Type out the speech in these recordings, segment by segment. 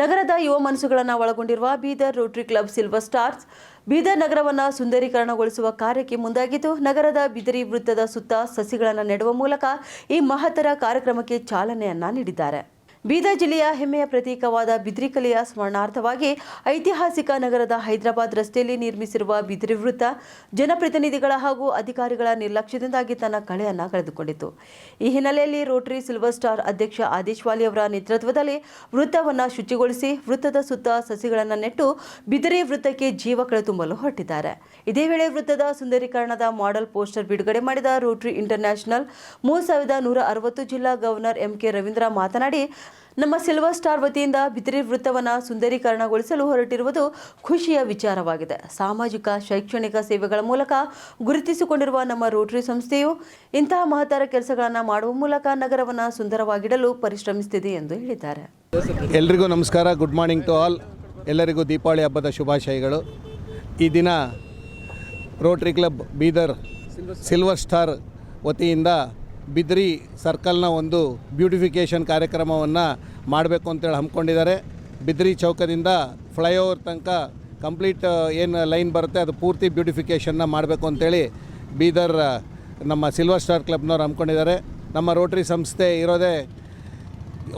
ನಗರದ ಯುವ ಮನಸ್ಸುಗಳನ್ನು ಒಳಗೊಂಡಿರುವ Bidar rotary club silver stars, Bidar ನಗರವನ್ನು ಸುಂದರೀಕರಣಗೊಳಿಸುವ ಕಾರ್ಯಕ್ಕೆ ಮುಂದಾಗಿದ್ದು, ನಗರದ ಬಿದಿರಿ ವೃತ್ತದ ಸುತ್ತ ಸಸಿಗಳನ್ನು ನೆಡುವ ಮೂಲಕ ಈ ಮಹತ್ತರ ಕಾರ್ಯಕ್ರಮಕ್ಕೆ ಚಾಲನೆಯನ್ನ ನೀಡಿದ್ದಾರೆ. ಬೀದರ್ ಜಿಲ್ಲೆಯ ಹೆಮ್ಮೆಯ ಪ್ರತೀಕವಾದ ಬಿದ್ರಿಕಲೆಯ ಸ್ಮರಣಾರ್ಥವಾಗಿ ಐತಿಹಾಸಿಕ ನಗರದ ಹೈದರಾಬಾದ್ ರಸ್ತೆಯಲ್ಲಿ ನಿರ್ಮಿಸಿರುವ ಬಿದ್ರಿ ವೃತ್ತ ಜನಪ್ರತಿನಿಧಿಗಳ ಹಾಗೂ ಅಧಿಕಾರಿಗಳ ನಿರ್ಲಕ್ಷ್ಯದಿಂದಾಗಿ ತನ್ನ ಕಳೆಯನ್ನು ಕಳೆದುಕೊಂಡಿತು. ಈ ಹಿನ್ನೆಲೆಯಲ್ಲಿ ರೋಟರಿ ಸಿಲ್ವರ್ ಸ್ಟಾರ್ ಅಧ್ಯಕ್ಷ ಆದೇಶ್ ವಾಲಿ ಅವರ ನೇತೃತ್ವದಲ್ಲಿ ವೃತ್ತವನ್ನು ಶುಚಿಗೊಳಿಸಿ ವೃತ್ತದ ಸುತ್ತ ಸಸಿಗಳನ್ನು ನೆಟ್ಟು ಬಿದಿರಿ ವೃತ್ತಕ್ಕೆ ಜೀವ ಕಳೆ ತುಂಬಲು ಹೊರಟಿದ್ದಾರೆ. ಇದೇ ವೇಳೆ ವೃತ್ತದ ಸುಂದರೀಕರಣದ ಮಾಡೆಲ್ ಪೋಸ್ಟರ್ ಬಿಡುಗಡೆ ಮಾಡಿದ ರೋಟರಿ ಇಂಟರ್ನ್ಯಾಷನಲ್ ಮೂರು ಸಾವಿರದ ನೂರ ಅರವತ್ತು ಜಿಲ್ಲಾ ಗವರ್ನರ್ ಎಂ ಕೆ ರವೀಂದ್ರ ಮಾತನಾಡಿ ನಮ್ಮ ಸಿಲ್ವರ್ ಸ್ಟಾರ್ ವತಿಯಿಂದ ಬಿದಿರಿ ವೃತ್ತವನ್ನು ಸುಂದರೀಕರಣಗೊಳಿಸಲು ಹೊರಟಿರುವುದು ಖುಷಿಯ ವಿಚಾರವಾಗಿದೆ. ಸಾಮಾಜಿಕ, ಶೈಕ್ಷಣಿಕ ಸೇವೆಗಳ ಮೂಲಕ ಗುರುತಿಸಿಕೊಂಡಿರುವ ನಮ್ಮ ರೋಟರಿ ಸಂಸ್ಥೆಯು ಇಂತಹ ಮಹತ್ತರ ಕೆಲಸಗಳನ್ನು ಮಾಡುವ ಮೂಲಕ ನಗರವನ್ನು ಸುಂದರವಾಗಿಡಲು ಪರಿಶ್ರಮಿಸುತ್ತಿದೆ ಎಂದು ಹೇಳಿದ್ದಾರೆ. ಎಲ್ರಿಗೂ ನಮಸ್ಕಾರ. ಗುಡ್ ಮಾರ್ನಿಂಗ್ ಟು ಆಲ್ ಎಲ್ಲರಿಗೂ ದೀಪಾವಳಿ ಹಬ್ಬದ ಶುಭಾಶಯಗಳು. ಈ ದಿನ Rotary club Bidar silver star ವತಿಯಿಂದ ಬಿದ್ರಿ ಸರ್ಕಲ್ನ ಒಂದು ಬ್ಯೂಟಿಫಿಕೇಷನ್ ಕಾರ್ಯಕ್ರಮವನ್ನು ಮಾಡಬೇಕು ಅಂತೇಳಿ ಹಮ್ಮಿಕೊಂಡಿದ್ದಾರೆ. ಬಿದ್ರಿ ಚೌಕದಿಂದ ಫ್ಲೈಓವರ್ ತನಕ ಕಂಪ್ಲೀಟ್ ಏನು ಲೈನ್ ಬರುತ್ತೆ ಅದು ಪೂರ್ತಿ ಬ್ಯೂಟಿಫಿಕೇಷನ್ನ ಮಾಡಬೇಕು ಅಂತೇಳಿ ಬೀದರ್, ನಮ್ಮ ಸಿಲ್ವರ್ ಸ್ಟಾರ್ ಕ್ಲಬ್ನವ್ರು ಹಮ್ಮಿಕೊಂಡಿದ್ದಾರೆ. ನಮ್ಮ ರೋಟ್ರಿ ಸಂಸ್ಥೆ ಇರೋದೇ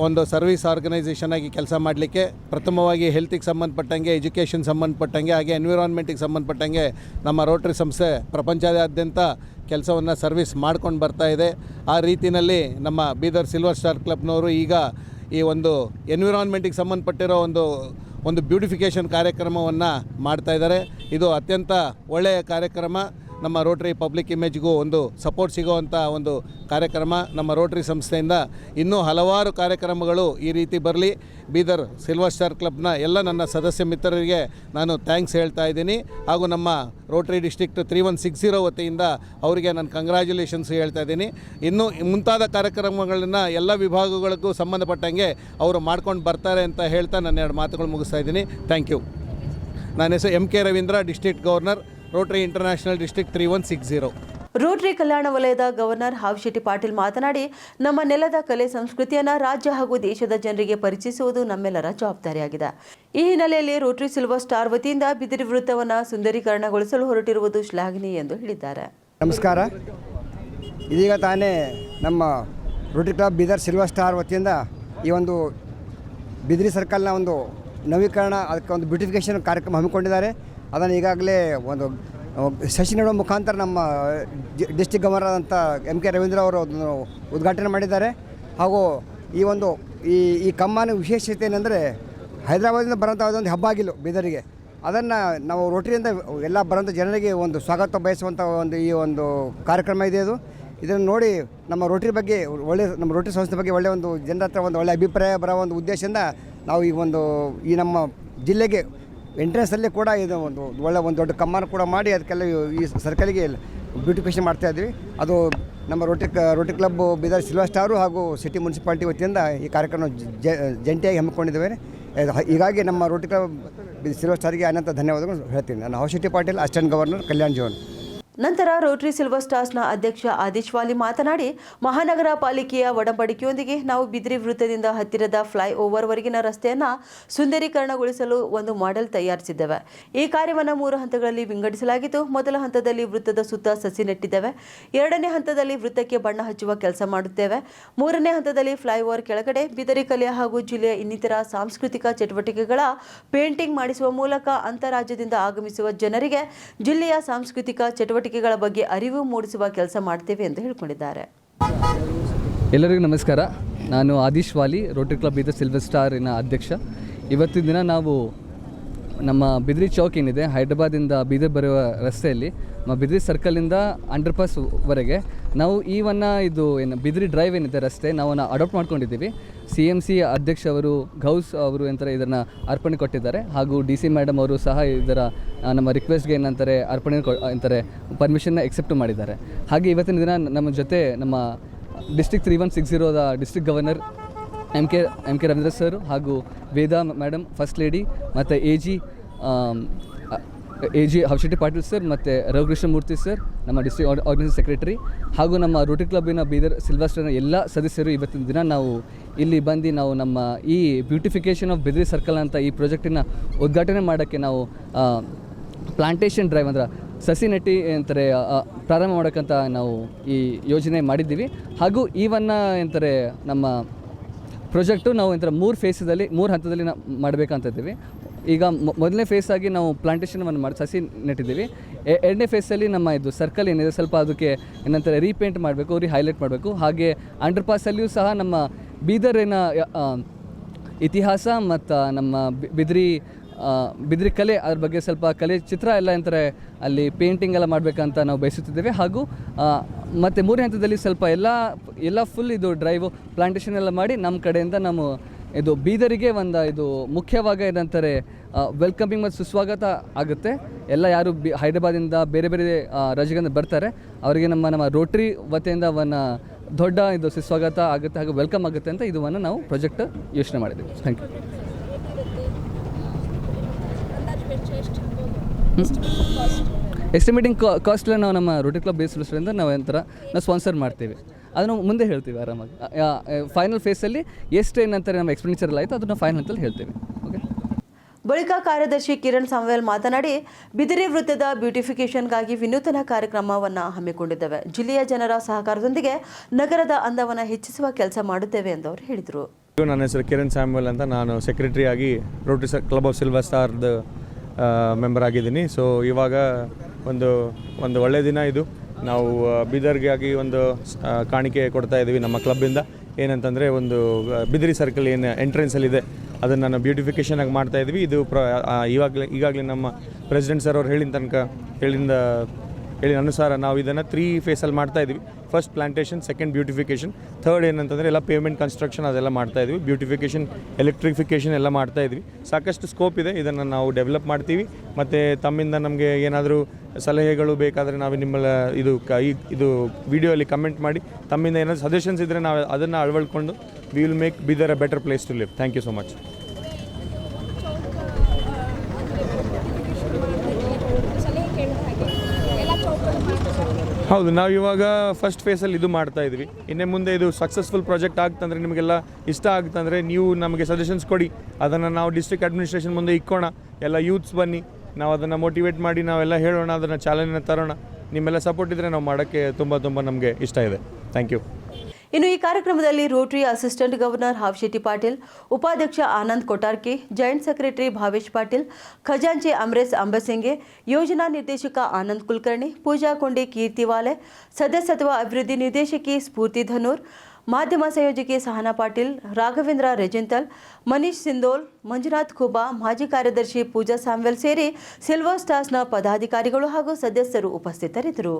ಒಂದು ಸರ್ವಿಸ್ ಆರ್ಗನೈಸೇಷನ್ ಆಗಿ ಕೆಲಸ ಮಾಡಲಿಕ್ಕೆ ಪ್ರಥಮವಾಗಿ ಹೆಲ್ತಿಗೆ ಸಂಬಂಧಪಟ್ಟಂಗೆ, ಎಜುಕೇಷನ್ ಸಂಬಂಧಪಟ್ಟಂಗೆ, ಹಾಗೆ ಎನ್ವಿರಾನ್ಮೆಂಟಿಗೆ ಸಂಬಂಧಪಟ್ಟಂಗೆ ನಮ್ಮ ರೋಟ್ರಿ ಸಂಸ್ಥೆ ಪ್ರಪಂಚದಾದ್ಯಂತ ಕೆಲಸವನ್ನು ಸರ್ವಿಸ್ ಮಾಡ್ಕೊಂಡು ಬರ್ತಾ ಇದೆ. ಆ ರೀತಿಯಲ್ಲಿ ನಮ್ಮ ಬೀದರ್ ಸಿಲ್ವರ್ ಸ್ಟಾರ್ ಕ್ಲಬ್ನವರು ಈಗ ಈ ಒಂದು ಎನ್ವಿರಾನ್ಮೆಂಟಿಗೆ ಸಂಬಂಧಪಟ್ಟಿರೋ ಒಂದು ಒಂದು ಬ್ಯೂಟಿಫಿಕೇಷನ್ ಕಾರ್ಯಕ್ರಮವನ್ನು ಮಾಡ್ತಾ ಇದ್ದಾರೆ. ಇದು ಅತ್ಯಂತ ಒಳ್ಳೆಯ ಕಾರ್ಯಕ್ರಮ. ನಮ್ಮ ರೋಟ್ರಿ ಪಬ್ಲಿಕ್ ಇಮೇಜ್ಗೂ ಒಂದು ಸಪೋರ್ಟ್ ಸಿಗೋವಂಥ ಒಂದು ಕಾರ್ಯಕ್ರಮ ನಮ್ಮ ರೋಟ್ರಿ ಸಂಸ್ಥೆಯಿಂದ. ಇನ್ನೂ ಹಲವಾರು ಕಾರ್ಯಕ್ರಮಗಳು ಈ ರೀತಿ ಬರಲಿ. ಬೀದರ್ ಸಿಲ್ವರ್ ಸ್ಟಾರ್ ಕ್ಲಬ್ನ ಎಲ್ಲ ನನ್ನ ಸದಸ್ಯ ಮಿತ್ರರಿಗೆ ನಾನು ಥ್ಯಾಂಕ್ಸ್ ಹೇಳ್ತಾ ಇದ್ದೀನಿ. ಹಾಗೂ ನಮ್ಮ rotary district three one six zero ವತಿಯಿಂದ ಅವರಿಗೆ ನಾನು ಕಂಗ್ರ್ಯಾಚುಲೇಷನ್ಸ್ ಹೇಳ್ತಾ ಇದ್ದೀನಿ. ಇನ್ನು ಮುಂತಾದ ಕಾರ್ಯಕ್ರಮಗಳನ್ನು ಎಲ್ಲ ವಿಭಾಗಗಳಿಗೂ ಸಂಬಂಧಪಟ್ಟಂಗೆ ಅವರು ಮಾಡ್ಕೊಂಡು ಬರ್ತಾರೆ ಅಂತ ಹೇಳ್ತಾ ನನ್ನ ಎರಡು ಮಾತುಗಳು ಮುಗಿಸ್ತಾ ಇದ್ದೀನಿ. ಥ್ಯಾಂಕ್ ಯು ನನ್ನ ಹೆಸರು M K Ravindra district governor rotary international district three one six zero. Rotary Kalyana ವಲಯದ ಗವರ್ನರ್ ಹಾವಿಶೆಟ್ಟಿ ಪಾಟೀಲ್ ಮಾತನಾಡಿ ನಮ್ಮ ನೆಲದ ಕಲೆ ಸಂಸ್ಕೃತಿಯನ್ನು ರಾಜ್ಯ ಹಾಗೂ ದೇಶದ ಜನರಿಗೆ ಪರಿಚಯಿಸುವುದು ನಮ್ಮೆಲ್ಲರ ಜವಾಬ್ದಾರಿಯಾಗಿದೆ. ಈ ಹಿನ್ನೆಲೆಯಲ್ಲಿ ರೋಟರಿ ಸಿಲ್ವರ್ ಸ್ಟಾರ್ ವತಿಯಿಂದ ಬಿದಿರಿ ವೃತ್ತವನ್ನು ಸುಂದರೀಕರಣಗೊಳಿಸಲು ಹೊರಟಿರುವುದು ಶ್ಲಾಘನೀಯ ಎಂದು ಹೇಳಿದ್ದಾರೆ. ನಮಸ್ಕಾರ. ಇದೀಗ ತಾನೇ ನಮ್ಮ rotary club Bidar silver star ವತಿಯಿಂದ ಈ ಒಂದು ಬಿದಿರಿ ಸರ್ಕಲ್ನ ಒಂದು ನವೀಕರಣ ಅದಕ್ಕೆ ಒಂದು ಬ್ಯೂಟಿಫಿಕೇಷನ್ ಕಾರ್ಯಕ್ರಮ ಹಮ್ಮಿಕೊಂಡಿದ್ದಾರೆ. ಅದನ್ನು ಈಗಾಗಲೇ ಒಂದು ಶಶಿ ನೆಡುವ ಮುಖಾಂತರ ನಮ್ಮ ಡಿಸ್ಟಿಕ್ ಗವರ್ನರ್ ಅಂತ ಎಂ ಕೆ ರವೀಂದ್ರ ಅವರು ಅದನ್ನು ಉದ್ಘಾಟನೆ ಮಾಡಿದ್ದಾರೆ. ಹಾಗೂ ಈ ಒಂದು, ಈ ಈ ಕಮ್ಮಾನ ವಿಶೇಷತೆ ಏನಂದರೆ ಹೈದರಾಬಾದಿಂದ ಬರೋಂಥ ಅದೊಂದು ಹಬ್ಬ ಆಗಿಲ್ಲ ಬೀದರಿಗೆ. ಅದನ್ನು ನಾವು ರೋಟರಿಯಿಂದ ಎಲ್ಲ ಬರೋಂಥ ಜನರಿಗೆ ಒಂದು ಸ್ವಾಗತ ಬಯಸುವಂಥ ಒಂದು ಈ ಒಂದು ಕಾರ್ಯಕ್ರಮ ಇದೆ ಅದು. ಇದನ್ನು ನೋಡಿ ನಮ್ಮ ರೋಟರಿ ಬಗ್ಗೆ ಒಳ್ಳೆ, ನಮ್ಮ ರೋಟರಿ ಸಂಸ್ಥೆ ಬಗ್ಗೆ ಒಳ್ಳೆಯ ಒಂದು ಜನರ ಹತ್ರ ಒಂದು ಒಳ್ಳೆಯ ಅಭಿಪ್ರಾಯ ಬರೋ ಒಂದು ಉದ್ದೇಶದಿಂದ ನಾವು ಈ ಒಂದು, ಈ ನಮ್ಮ ಜಿಲ್ಲೆಗೆ ಎಂಟ್ರೆನ್ಸಲ್ಲಿ ಕೂಡ ಇದು ಒಂದು ಒಳ್ಳೆ ಒಂದು ದೊಡ್ಡ ಕಮ್ಮನ ಕೂಡ ಮಾಡಿ ಅದಕ್ಕೆಲ್ಲ ಈ ಸರ್ಕಲ್ಗೆ ಬ್ಯೂಟಿಫಿಕೇಷನ್ ಮಾಡ್ತಾ ಇದ್ವಿ. ಅದು ನಮ್ಮ Rotary Rotary club Bidar silver star ಹಾಗೂ ಸಿಟಿ ಮುನ್ಸಿಪಾಲ್ಟಿ ವತಿಯಿಂದ ಈ ಕಾರ್ಯಕ್ರಮ ಜಂಟಿಯಾಗಿ ಹಮ್ಮಿಕೊಂಡಿದ್ದೇವೆ. ಹೀಗಾಗಿ ನಮ್ಮ ರೋಟ್ರಿ ಕ್ಲಬ್ ಸಿಲ್ವರ್ ಸ್ಟಾರ್ಗೆ ಅನಂತ ಧನ್ಯವಾದಗಳು ಹೇಳ್ತೀನಿ. ನಾನು ಹೌಶೆಟ್ಟಿ ಪಾಟೀಲ್ ಅಸಿಸ್ಟೆಂಟ್ ಗವರ್ನರ್ ಕಲ್ಯಾಣ್ ಜೀವನ್ ನಂತರ ರೋಟರಿ ಸಿಲ್ವರ್ ಸ್ಟಾರ್ಸ್ನ ಅಧ್ಯಕ್ಷ ಆದೇಶ್ ವಾಲಿ ಮಾತನಾಡಿ, ಮಹಾನಗರ ಪಾಲಿಕೆಯ ಒಡಂಬಡಿಕೆಯೊಂದಿಗೆ ನಾವು ಬಿದ್ರಿ ವೃತ್ತದಿಂದ ಹತ್ತಿರದ ಫ್ಲೈ ಓವರ್ವರೆಗಿನ ರಸ್ತೆಯನ್ನು ಸುಂದರೀಕರಣಗೊಳಿಸಲು ಒಂದು ಮಾಡೆಲ್ ತಯಾರಿಸಿದ್ದೇವೆ. ಈ ಕಾರ್ಯವನ್ನು ಮೂರು ಹಂತಗಳಲ್ಲಿ ವಿಂಗಡಿಸಲಾಗಿದ್ದು ಮೊದಲ ಹಂತದಲ್ಲಿ ವೃತ್ತದ ಸುತ್ತ ಸಸಿ ನೆಟ್ಟಿದ್ದೇವೆ. ಎರಡನೇ ಹಂತದಲ್ಲಿ ವೃತ್ತಕ್ಕೆ ಬಣ್ಣ ಹಚ್ಚುವ ಕೆಲಸ ಮಾಡುತ್ತೇವೆ. ಮೂರನೇ ಹಂತದಲ್ಲಿ ಫ್ಲೈಓವರ್ ಕೆಳಗಡೆ ಬಿದರಿ ಕಲೆ ಹಾಗೂ ಜಿಲ್ಲೆಯ ಇನ್ನಿತರ ಸಾಂಸ್ಕೃತಿಕ ಚಟುವಟಿಕೆಗಳ ಪೇಂಟಿಂಗ್ ಮಾಡಿಸುವ ಮೂಲಕ ಅಂತರಾಜ್ಯದಿಂದ ಆಗಮಿಸುವ ಜನರಿಗೆ ಜಿಲ್ಲೆಯ ಸಾಂಸ್ಕೃತಿಕ ಚಟುವಟಿಕೆಗಳ ಬಗ್ಗೆ ಅರಿವು ಮೂಡಿಸುವ ಕೆಲಸ ಮಾಡ್ತೇವೆ ಎಂದು ಹೇಳಿಕೊಂಡಿದ್ದಾರೆ. ಎಲ್ಲರಿಗೂ ನಮಸ್ಕಾರ. ನಾನು Adish Wali rotary club Bidar silver ಸ್ಟಾರಿನ ಅಧ್ಯಕ್ಷ. ಇವತ್ತಿನ ದಿನ ನಾವು ನಮ್ಮ ಬಿದ್ರಿ ಚೌಕ್ ಏನಿದೆ ಹೈದ್ರಾಬಾದಿಂದ ಬೀದರ್ ಬರುವ ರಸ್ತೆಯಲ್ಲಿ, ನಮ್ಮ ಬಿದ್ರಿ ಸರ್ಕಲಿಂದ ಅಂಡರ್ ಪಾಸ್ವರೆಗೆ ನಾವು ಈವನ್ನ ಇದು ಏನು, ಬಿದ್ರಿ ಡ್ರೈವ್ ಏನಿದೆ ರಸ್ತೆ ನಾವು ಅಡಾಪ್ಟ್ ಮಾಡ್ಕೊಂಡಿದ್ದೀವಿ. ಸಿ ಎಂ ಸಿ ಅಧ್ಯಕ್ಷ ಅವರು, ಗೌಸ್ ಅವರು ಏನಂತಾರೆ ಇದನ್ನು ಅರ್ಪಣೆ ಕೊಟ್ಟಿದ್ದಾರೆ. ಹಾಗೂ ಡಿ ಸಿ ಮೇಡಮ್ ಅವರು ಸಹ ಇದರ ನಮ್ಮ ರಿಕ್ವೆಸ್ಟ್ಗೆ ಏನಂತಾರೆ, ಅರ್ಪಣೆ ಕೊ, ಅಂತಾರೆ ಪರ್ಮಿಷನ್ನ ಎಕ್ಸೆಪ್ಟ್ ಮಾಡಿದ್ದಾರೆ. ಹಾಗೆ ಇವತ್ತಿನ ದಿನ ನಮ್ಮ ಜೊತೆ ನಮ್ಮ district three one six ಜೀರೋದ district governor M K M K Ravindra sir ಹಾಗೂ ವೇದಾ ಮೇಡಮ್ ಫಸ್ಟ್ ಲೇಡಿ ಮತ್ತು A G A G Habshetty Patil sir ಮತ್ತು ರವಿಕೃಷ್ಣ ಮೂರ್ತಿ ಸರ್ ನಮ್ಮ ಡಿಸ್ಟ್ರಿಕ್ಟ್ ಆರ್ಗನೈಸೇಷನ್ ಸೆಕ್ರೆಟರಿ ಹಾಗೂ ನಮ್ಮ ರೋಟರಿ ಕ್ಲಬ್ಬಿನ ಬೀದರ್ ಸಿಲ್ವಾಸ್ಟರ್ನ ಎಲ್ಲ ಸದಸ್ಯರು ಇವತ್ತಿನ ದಿನ ನಾವು ಇಲ್ಲಿ ಬಂದು ನಾವು ನಮ್ಮ ಈ ಬ್ಯೂಟಿಫಿಕೇಷನ್ ಆಫ್ ಬಿದ್ರಿ ಸರ್ಕಲ್ ಅಂತ ಈ ಪ್ರಾಜೆಕ್ಟಿನ ಉದ್ಘಾಟನೆ ಮಾಡೋಕ್ಕೆ ನಾವು ಪ್ಲಾಂಟೇಷನ್ ಡ್ರೈವ್ ಅಂದ್ರೆ ಸಸಿ ನೆಟ್ಟಿ ಅಂತಾರೆ ಪ್ರಾರಂಭ ಮಾಡೋಕ್ಕಂತ ನಾವು ಈ ಯೋಜನೆ ಮಾಡಿದ್ದೀವಿ. ಹಾಗೂ ಈವನ್ನ ಎಂತಾರೆ ನಮ್ಮ ಪ್ರೊಜೆಕ್ಟು ನಾವು ಒಂಥರ ಮೂರು ಫೇಸದಲ್ಲಿ ಮೂರು ಹಂತದಲ್ಲಿ ನಾವು ಮಾಡಬೇಕಂತ ಇದ್ದೀವಿ. ಈಗ ಮೊದಲನೇ ಫೇಸ್ ಆಗಿ ನಾವು ಪ್ಲಾಂಟೇಷನನ್ನು ಮಾಡಿ, ಸಸಿ ನೆಟ್ಟಿದ್ದೀವಿ. ಎರಡನೇ ಫೇಸಲ್ಲಿ ನಮ್ಮ ಇದು ಸರ್ಕಲ್ ಏನಿದೆ, ಸ್ವಲ್ಪ ಅದಕ್ಕೆ ಏನಂತಾರೆ ರೀಪೇಂಟ್ ಮಾಡಬೇಕು ರೀ ಹೈಲೈಟ್ ಮಾಡಬೇಕು. ಹಾಗೆ ಅಂಡರ್ ಪಾಸಲ್ಲಿಯೂ ಸಹ ನಮ್ಮ ಬೀದರಿನ ಇತಿಹಾಸ ಮತ್ತು ನಮ್ಮ ಬಿದ್ರಿ ಬಿದ್ರಿ ಕಲೆ ಅದ್ರ ಬಗ್ಗೆ ಸ್ವಲ್ಪ ಕಲೆ ಚಿತ್ರ ಎಲ್ಲ ಅಂತಾರೆ ಅಲ್ಲಿ ಪೇಂಟಿಂಗ್ ಎಲ್ಲ ಮಾಡಬೇಕಂತ ನಾವು ಬಯಸುತ್ತಿದ್ದೇವೆ. ಹಾಗೂ ಮತ್ತು ಮೂರನೇ ಹಂತದಲ್ಲಿ ಸ್ವಲ್ಪ ಎಲ್ಲ ಎಲ್ಲ ಫುಲ್ ಇದು ಡ್ರೈವು ಪ್ಲಾಂಟೇಷನ್ ಎಲ್ಲ ಮಾಡಿ ನಮ್ಮ ಕಡೆಯಿಂದ ನಾವು ಇದು ಬೀದರಿಗೆ ಒಂದು ಇದು ಮುಖ್ಯವಾಗಿ ಏನಂತಾರೆ ವೆಲ್ಕಮಿಂಗ್ ಮತ್ತು ಸುಸ್ವಾಗತ ಆಗುತ್ತೆ. ಎಲ್ಲ ಯಾರು ಬಿ ಹೈದರಾಬಾದಿಂದ ಬೇರೆ ಬೇರೆ ರಾಜ್ಯಗಳಿಂದ ಬರ್ತಾರೆ. ಅವರಿಗೆ ನಮ್ಮ ನಮ್ಮ ರೋಟ್ರಿ ವತಿಯಿಂದ ಒಂದು ದೊಡ್ಡ ಇದು ಸುಸ್ವಾಗತ ಆಗುತ್ತೆ ಹಾಗೂ ವೆಲ್ಕಮ್ ಆಗುತ್ತೆ ಅಂತ ಇದನ್ನು ನಾವು ಪ್ರಾಜೆಕ್ಟ್ ಯೋಚನೆ ಮಾಡಿದ್ದೀವಿ. ಥ್ಯಾಂಕ್ ಯು ಎಸ್ಟಿಮೇಟಿಂಗ್ ಕಾಸ್ಟ್ ನಾವು ನಮ್ಮ ರೋಟಿ ಕ್ಲಬ್ ಬೇಸ್ ರೆಸ್ಟೋರೆಂಟ್ ನಾವು ಒಂಥರ ನಾವು ಸ್ಪಾನ್ಸರ್ ಮಾಡ್ತೀವಿ. ಅದನ್ನು ಮುಂದೆ ಹೇಳ್ತೀವಿ ಆರಾಮಾಗಿ. ಫೈನಲ್ ಫೇಸಲ್ಲಿ ಎಷ್ಟು ಏನಂತಾರೆ ನಮ್ಮ ಎಕ್ಸ್ಪೆಂಡಿಚರ್ ಎಲ್ಲ ಆಯಿತು ಅದನ್ನು ಫೈನಲ್ ಅಂತಲ್ಲಿ ಹೇಳ್ತೀವಿ. ಓಕೆ ಬಳಿಕ ಕಾರ್ಯದರ್ಶಿ ಕಿರಣ್ ಸಾಮ್ವೇಲ್ ಮಾತನಾಡಿ, ಬಿದಿರಿ ವೃತ್ತದ ಬ್ಯೂಟಿಫಿಕೇಷನ್ಗಾಗಿ ವಿನೂತನ ಕಾರ್ಯಕ್ರಮವನ್ನು ಹಮ್ಮಿಕೊಂಡಿದ್ದೇವೆ. ಜಿಲ್ಲೆಯ ಜನರ ಸಹಕಾರದೊಂದಿಗೆ ನಗರದ ಅಂದವನ್ನು ಹೆಚ್ಚಿಸುವ ಕೆಲಸ ಮಾಡುತ್ತೇವೆ ಎಂದು ಅವರು ಹೇಳಿದರು. ನನ್ನ ಹೆಸರು ಕಿರಣ್ ಸ್ಯಾಮುವಲ್ ಅಂತ ನಾನು ಸೆಕ್ರೆಟರಿ ಆಗಿ ರೋಟರಿ ಕ್ಲಬ್ ಆಫ್ ಸಿಲ್ವರ್ ಸ್ಟಾರ್ದ ಮೆಂಬರ್ ಆಗಿದ್ದೀನಿ. ಸೊ ಇವಾಗ ಒಂದು ಒಂದು ಒಳ್ಳೆಯ ದಿನ ಇದು. ನಾವು ಬೀದರ್ಗಾಗಿ ಒಂದು ಕಾಣಿಕೆ ಕೊಡ್ತಾ ಇದ್ದೀವಿ ನಮ್ಮ ಕ್ಲಬ್ಬಿಂದ ಏನಂತಂದರೆ ಒಂದು ಬಿದಿರಿ ಸರ್ಕಲ್ ಏನು ಎಂಟ್ರೆನ್ಸಲ್ಲಿದೆ ಅದನ್ನು ನಾನು ಮಾಡ್ತಾ ಇದ್ವಿ. ಇದು ಪ್ರ ಇವಾಗಲೇ ಈಗಾಗಲೇ ನಮ್ಮ ಪ್ರೆಸಿಡೆಂಟ್ ಸರ್ ಅವ್ರು ಹೇಳಿದ ತನಕ, ಹೇಳಿದ ಹೇಳಿದ ಅನುಸಾರ ನಾವು ಇದನ್ನು ತ್ರೀ ಫೇಸಲ್ಲಿ ಮಾಡ್ತಾ ಇದ್ವಿ. First plantation second beautification third ಏನಂತಂದರೆ ಎಲ್ಲ ಪೇಮೆಂಟ್ ಕನ್ಸ್ಟ್ರಕ್ಷನ್ ಅದೆಲ್ಲ ಮಾಡ್ತಾ ಇದ್ವಿ. ಬ್ಯೂಟಿಫಿಕೇಷನ್ ಎಲೆಕ್ಟ್ರಿಫಿಕೇಷನ್ ಎಲ್ಲ ಮಾಡ್ತಾ ಇದ್ವಿ. ಸಾಕಷ್ಟು ಸ್ಕೋಪ್ ಇದೆ. ಇದನ್ನು ನಾವು ಡೆವಲಪ್ ಮಾಡ್ತೀವಿ. ಮತ್ತು ತಮ್ಮಿಂದ ನಮಗೆ ಏನಾದರೂ ಸಲಹೆಗಳು ಬೇಕಾದರೆ ನಾವು ನಿಮ್ಮಲ್ಲ ಇದು ಕ ಇದು ವಿಡಿಯೋಲಿ ಕಮೆಂಟ್ ಮಾಡಿ, ತಮ್ಮಿಂದ ಏನಾದರೂ ಸಜೆಷನ್ಸ್ ಇದ್ದರೆ ನಾವು ಅದನ್ನು ಅಳವಡಿಕೊಂಡು we will make Bidar a better place to live thank you so much ಹೌದು, ನಾವು ಇವಾಗ ಫಸ್ಟ್ ಫೇಸಲ್ಲಿ ಇದು ಮಾಡ್ತಾ ಇದ್ವಿ. ಇನ್ನೇ ಮುಂದೆ ಇದು ಸಕ್ಸಸ್ಫುಲ್ ಪ್ರಾಜೆಕ್ಟ್ ಆಗ್ತಂದ್ರೆ ನಿಮಗೆಲ್ಲ ಇಷ್ಟ ಆಗ್ತಂದ್ರೆ ನೀವು ನಮಗೆ ಸಜೆಷನ್ಸ್ ಕೊಡಿ. ಅದನ್ನು ನಾವು ಡಿಸ್ಟ್ರಿಕ್ಟ್ ಅಡ್ಮಿನಿಸ್ಟ್ರೇಷನ್ ಮುಂದೆ ಇಕ್ಕೋಣ. ಎಲ್ಲ ಯೂತ್ಸ್ ಬನ್ನಿ, ನಾವು ಅದನ್ನು ಮೋಟಿವೇಟ್ ಮಾಡಿ, ನಾವೆಲ್ಲ ಹೇಳೋಣ, ಅದನ್ನು ಚಾಲನೆ ತರೋಣ. ನಿಮ್ಮೆಲ್ಲ ಸಪೋರ್ಟ್ ಇದ್ದರೆ ನಾವು ಮಾಡೋಕ್ಕೆ ತುಂಬ ತುಂಬ ನಮಗೆ ಇಷ್ಟ ಇದೆ. ಥ್ಯಾಂಕ್ ಯು ಇನ್ನು ಈ ಕಾರ್ಯಕ್ರಮದಲ್ಲಿ rotary assistant governor Havshetty Patil, ಉಪಾಧ್ಯಕ್ಷ ಆನಂದ್ ಕೊಟಾರ್ಕಿ ಜಾಯಿಂಟ್ ಸೆಕ್ರೆಟರಿ ಭಾವೇಶ್ ಪಾಟೀಲ್, ಖಜಾಂಚಿ ಅಮರೇಶ್ ಅಂಬಸಿಂಗೆ, ಯೋಜನಾ ನಿರ್ದೇಶಕ ಆನಂದ್ ಕುಲಕರ್ಣಿ, ಪೂಜಾ ಕೊಂಡಿ ಕೀರ್ತಿವಾಲೆ ಸದಸ್ಯತ್ವ ಅಭಿವೃದ್ಧಿ ನಿರ್ದೇಶಕಿ ಸ್ಫೂರ್ತಿ ಧನೂರ್, ಮಾಧ್ಯಮ ಸಂಯೋಜಕಿ ಸಹನಾ ಪಾಟೀಲ್, ರಾಘವೇಂದ್ರ ರೆಜಿಂತಲ್, ಮನೀಶ್ ಸಿಂಧೋಲ್, ಮಂಜುನಾಥ್ ಖುಬಾ, ಮಾಜಿ ಕಾರ್ಯದರ್ಶಿ ಪೂಜಾ ಸಾಮ್ವೆಲ್ ಸೇರಿ ಸಿಲ್ವರ್ ಸ್ಟಾರ್ಸ್ನ ಪದಾಧಿಕಾರಿಗಳು ಹಾಗೂ ಸದಸ್ಯರು ಉಪಸ್ಥಿತರಿದ್ದರು.